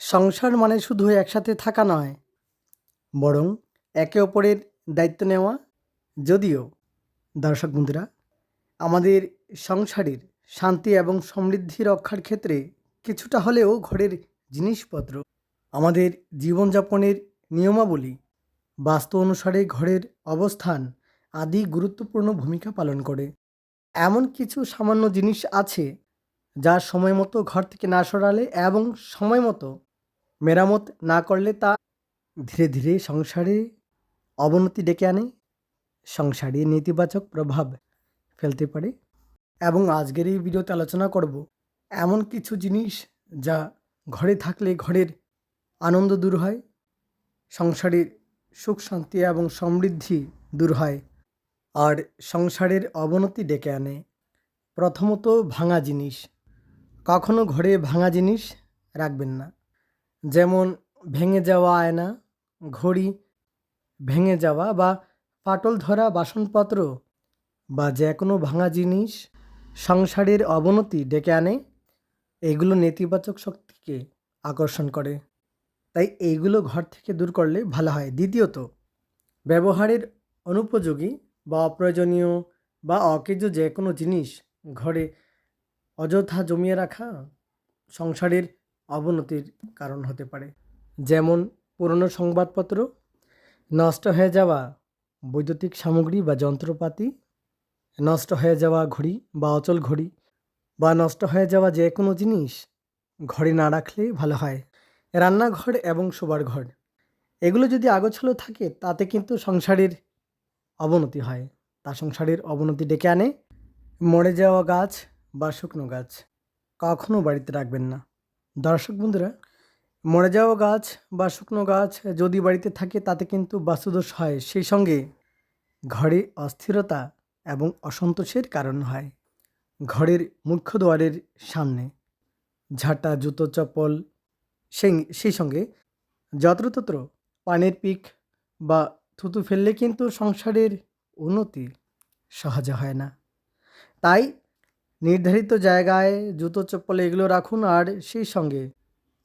সংসার মানে শুধু একসাথে থাকা নয়, বরং একে অপরের দায়িত্ব নেওয়া। যদিও, দর্শক বন্ধুরা, আমাদের সংসারের শান্তি এবং সমৃদ্ধি রক্ষার ক্ষেত্রে কিছুটা হলেও ঘরের জিনিসপত্র, আমাদের জীবনযাপনের নিয়মাবলী, বাস্তু অনুসারে ঘরের অবস্থান আদি গুরুত্বপূর্ণ ভূমিকা পালন করে। এমন কিছু সামান্য জিনিস আছে যা সময় মতো ঘর থেকে না সরালে এবং সময় মতো মেরামত না করলে তা ধীরে ধীরে সংসারে অবনতি ডেকে আনে, সংসারে নেতিবাচক প্রভাব ফেলতে পারে। এবং আজকের এই ভিডিওতে আলোচনা করব এমন কিছু জিনিস যা ঘরে থাকলে ঘরের আনন্দ দূর হয় সংসারের সুখ শান্তি এবং সমৃদ্ধি দূর হয়, আর সংসারের অবনতি ডেকে আনে। প্রথমত ভাঙা জিনিস। কখনো ঘরে ভাঙা জিনিস রাখবেন না। যেমন ভেঙে যাওয়া আয়না, ঘড়ি ভেঙে যাওয়া বা পাটল ধরা বাসনপত্র বা যে কোনো ভাঙা জিনিস সংসারের অবনতি ডেকে আনে, এগুলো নেতিবাচক শক্তিকে আকর্ষণ করে। তাই এইগুলো ঘর থেকে দূর করলে ভালো হয়। দ্বিতীয়ত, ব্যবহারের অনুপযোগী বা অপ্রয়োজনীয় বা অকেজ যে কোনো জিনিস ঘরে অযথা জমিয়ে রাখা সংসারের অবনতির কারণ হতে পারে। যেমন, পুরনো সংবাদপত্র, নষ্ট হয়ে যাওয়া বৈদ্যুতিক সামগ্রী বা যন্ত্রপাতি, নষ্ট হয়ে যাওয়া ঘড়ি বা অচল ঘড়ি, বা নষ্ট হয়ে যাওয়া যে কোনো জিনিস ঘরে না রাখলে ভালো হয়। রান্নাঘর এবং শোবার ঘর, এগুলো যদি আগোছালো থাকে, তাতে কিন্তু সংসারের অবনতি হয়। তা সংসারের অবনতি ডেকে আনে। মরে যাওয়া গাছ বা শুকনো গাছ কখনও বাড়িতে রাখবেন না। দর্শক বন্ধুরা মরে যাওয়া গাছ বা শুকনো গাছ যদি বাড়িতে থাকে, তাতে কিন্তু বাস্তুদোষ হয়। সেই সঙ্গে ঘরে অস্থিরতা এবং অসন্তোষের কারণ হয়। ঘরের মুখ্য দুয়ারের সামনে ঝাঁটা, জুতো, চপ্পল, সেই সেই সঙ্গে যত্রতত্র পানের পিক বা থুতু ফেললে কিন্তু সংসারের উন্নতি সহজে হয় না। তাই নির্ধারিত জায়গায় জুতো চপ্পল এগুলো রাখুন আর সেই সঙ্গে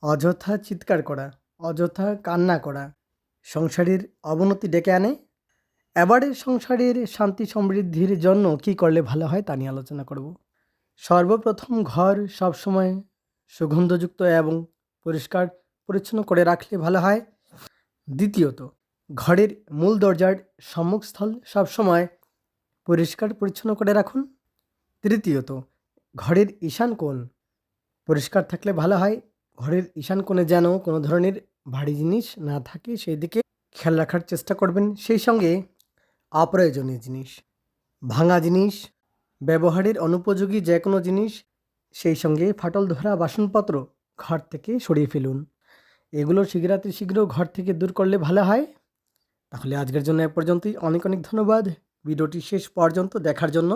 অযথা চিৎকার করা, অযথা কান্না করা, সংসারের অবনতি ডেকে আনে। এবারে সংসারের শান্তি সমৃদ্ধির জন্য কি করলে ভালো হয় তা নিয়ে আলোচনা করব। সর্বপ্রথম ঘর সবসময় সুগন্ধযুক্ত এবং পরিষ্কার, পরিচ্ছন্ন করে রাখলে ভালো হয়। দ্বিতীয়ত, ঘরের মূল দরজার সম্মুখস্থল সবসময় পরিষ্কার, পরিচ্ছন্ন করে রাখুন। তৃতীয়ত, ঘরের ঈশান কোণ। পরিষ্কার থাকলে ভালো হয়। ঘরের ঈশান কোণে যেন কোনো ধরনের ভারী জিনিস না থাকে সেই দিকে খেয়াল রাখার চেষ্টা করবেন। সেই সঙ্গে অপ্রয়োজনীয় জিনিস, ভাঙা জিনিস, ব্যবহারের অনুপযোগী যে কোনো জিনিস, সেই সঙ্গে ফাটল ধরা, বাসনপত্র ঘর থেকে সরিয়ে ফেলুন। এগুলো শীঘ্রাতি শীঘ্র ঘর থেকে দূর করলে ভালো হয়। তাহলে আজকের জন্য এ পর্যন্তই। অনেক অনেক ধন্যবাদ। ভিডিওটি শেষ পর্যন্ত দেখার জন্য।